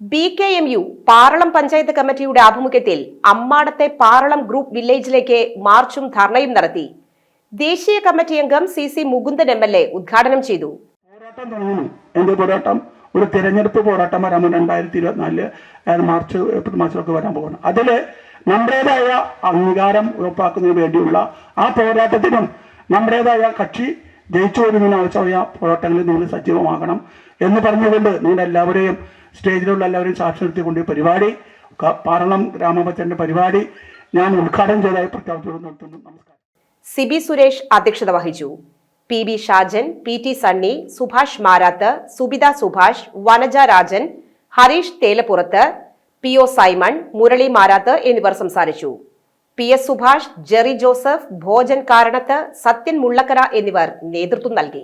B K M U Paralam panchayat കമ്മിറ്റിയുടെ ആഭിമുഖ്യത്തിൽ അമ്മാടത്തെ Paralam group വില്ലേജിലേക്ക് മാർച്ചും ധർണയും നടത്തി. ദേശീയ കമ്മിറ്റി അംഗം C C Mukundan M L A ഉദ്ഘാടനം ചെയ്തു. പോരാട്ടം പോരാട്ടം? ഒരു തിരഞ്ഞെടുപ്പ് പോരാട്ടം വരാൻ രണ്ടായിരത്തി ഇരുപത്തിനാലിൽ മാർച്ച് ഏപ്രിൽ മാസത്തിലൊക്കെ വരാൻ പോകുന്നു. അതിൽ നമ്മുടേതായ അംഗീകാരം ഉറപ്പാക്കുന്നതിന് വേണ്ടിയുള്ള ആ പോരാട്ടത്തിനും നമ്മുടേതായ കക്ഷി ജയിച്ചു വരുന്നതിന് ആവശ്യമായ പോരാട്ടങ്ങളിൽ നിങ്ങൾ സജീവമാകണം എന്ന് പറഞ്ഞുകൊണ്ട് നിങ്ങൾ എല്ലാവരെയും സ്റ്റേജിലുള്ള എല്ലാവരെയും സാക്ഷി നിർത്തിക്കൊണ്ട് പരിപാടി പാറളം ഗ്രാമപഞ്ചായത്തിന്റെ പരിപാടി ഞാൻ ഉദ്ഘാടനം ചെയ്തതായി പ്രഖ്യാപിച്ചു നിർത്തുന്നു. നമസ്കാരം. സിബി സുരേഷ് അധ്യക്ഷത വഹിച്ചു. P B Shajan P T Sunny Subhash Marath Subitha Subhash Vanaja Rajan Harish Thelappurath P O Simon Murali Marath എന്നിവർ സംസാരിച്ചു. P S Subhash Jerry Joseph Bhojan Karanath Sathyan Mullakkara എന്നിവർ നേതൃത്വം നൽകി.